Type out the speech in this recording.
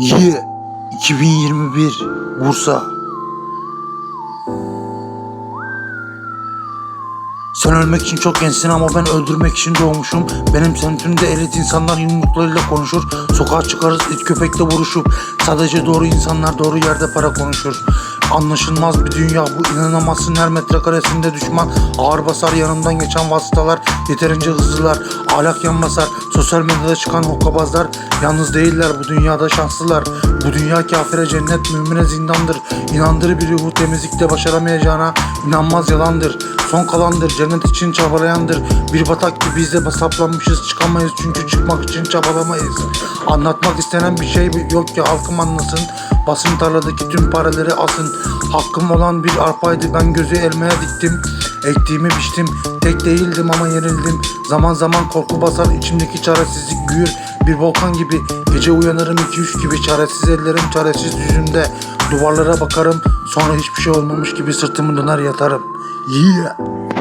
Y 2021 Bursa Sen ölmek için çok gençsin ama ben öldürmek için doğmuşum. Benim semtimde elit insanlar yumruklarıyla konuşur. Sokağa çıkarız it köpekle vuruşup. Sadece doğru insanlar doğru yerde para konuşur. Anlaşılmaz bir dünya bu. İnanamazsın her metrekaresinde düşman. Ağır basar yanımdan geçen vasıtalar. Yeterince hızlılar. Ahlak yan basar Sosyal medyada çıkan hokkabazlar. Yalnız değiller. Bu dünyada şanslılar. Bu dünya kafire cennet mümine zindandır. İnandır bir ruhu temizlikte başaramayacağına inanmaz yalandır. Son kalandır cennet için çabalayandır. Bir batak gibi biz de çıkamayız Çünkü çıkmak için çabalamayız. Anlatmak istenen bir şey yok ki halkım anlasın Basın tarladaki tüm paraları alsın Hakkım olan bir arpaydı ben gözü elmaya diktim. Ektiğimi biçtim tek değildim ama yenildim. Zaman zaman korku basar içimdeki çaresizlik büyür. Bir volkan gibi gece uyanırım iki üç gibi. Çaresiz ellerim çaresiz yüzümde. Duvarlara bakarım sonra hiçbir şey olmamış gibi sırtımı döner yatarım. Yeah